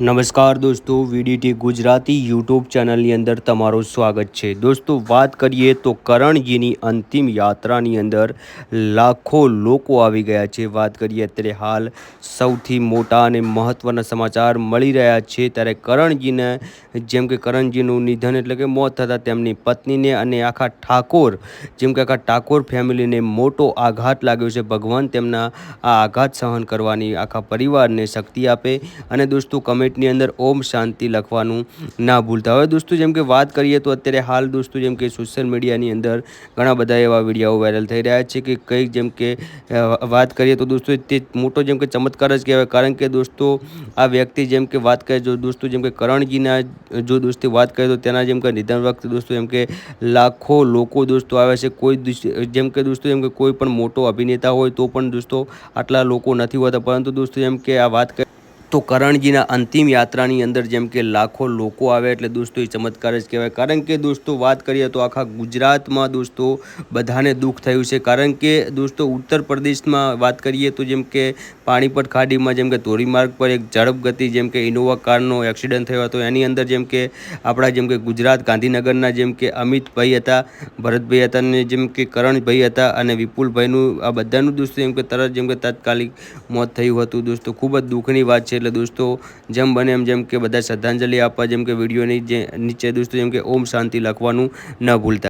નમસ્કાર દોસ્તો, VDT Gujarati YouTube ચેનલની અંદર તમારું સ્વાગત છે. દોસ્તો, વાત કરીએ તો કરણજીની અંતિમ યાત્રાની અંદર લાખો લોકો આવી ગયા છે. વાત કરીએ અત્યારે હાલ સૌથી મોટા અને મહત્ત્વના સમાચાર મળી રહ્યા છે. ત્યારે કરણજીને, જેમ કે કરણજીનું નિધન એટલે કે મોત થતાં તેમની પત્નીને અને આખા ઠાકોર, જેમ કે આખા ઠાકોર ફેમિલીને મોટો આઘાત લાગ્યો છે. ભગવાન તેમના આ આઘાત સહન કરવાની આખા પરિવારને શક્તિ આપે. અને દોસ્તો, કમેન્ટ કમેન્ટની અંદર ઓમ શાંતિ લખવાનું ના ભૂલતા હવે દોસ્તો જેમ કે વાત કરીએ તો અત્યારે હાલ દોસ્તો જેમ કે સોશિયલ મીડિયાની અંદર ઘણા બધા એવા વીડિયો વાયરલ થઈ રહ્યા છે કે કંઈક જેમ કે વાત કરીએ તો દોસ્તો તે મોટો જેમ કે ચમત્કાર જ કહેવાય કારણ કે દોસ્તો આ વ્યક્તિ જેમ કે વાત કરે જો દોસ્તો જેમ કે કરણજીના જો દોસ્તો વાત કરીએ તો તેના જેમ કે નિધન વખતે દોસ્તો જેમ કે લાખો લોકો દોસ્તો આવે છે કોઈ જેમ કે દોસ્તો જેમ કે કોઈ પણ મોટો અભિનેતા હોય તો પણ દોસ્તો આટલા લોકો નથી હોતા પરંતુ દોસ્તો જેમ કે આ વાત તો કરણજીના અંતિમ યાત્રાની અંદર જેમ કે લાખો લોકો આવે એટલે દોસ્તો એ ચમત્કાર જ કહેવાય. કારણ કે દોસ્તો વાત કરીએ તો આખા ગુજરાતમાં દોસ્તો બધાને દુઃખ થયું છે. કારણ કે દોસ્તો ઉત્તર પ્રદેશમાં વાત કરીએ તો જેમ કે પાણીપત ખાડીમાં જેમ કે ધોરીમાર્ગ પર એક ઝડપ ગતિ જેમ કે ઇનોવા કારનો એક્સિડન્ટ થયો હતો. એની અંદર જેમ કે આપણા જેમ કે ગુજરાત ગાંધીનગરના જેમ કે અમિતભાઈ હતા, ભરતભાઈ હતા અને જેમ કે કરણભાઈ હતા અને વિપુલભાઈનું આ બધાનું દોસ્તો જેમ કે તરત જેમ કે તાત્કાલિક મોત થયું હતું. દોસ્તો ખૂબ જ દુઃખની વાત છે. એટલે દોસ્તો, જેમ બને એમ જેમ કે બધા શ્રદ્ધાંજલિ આપવા, જેમ કે વિડીયોની જે નીચે દોસ્તો, જેમ કે ઓમ શાંતિ લખવાનું ન ભૂલતા.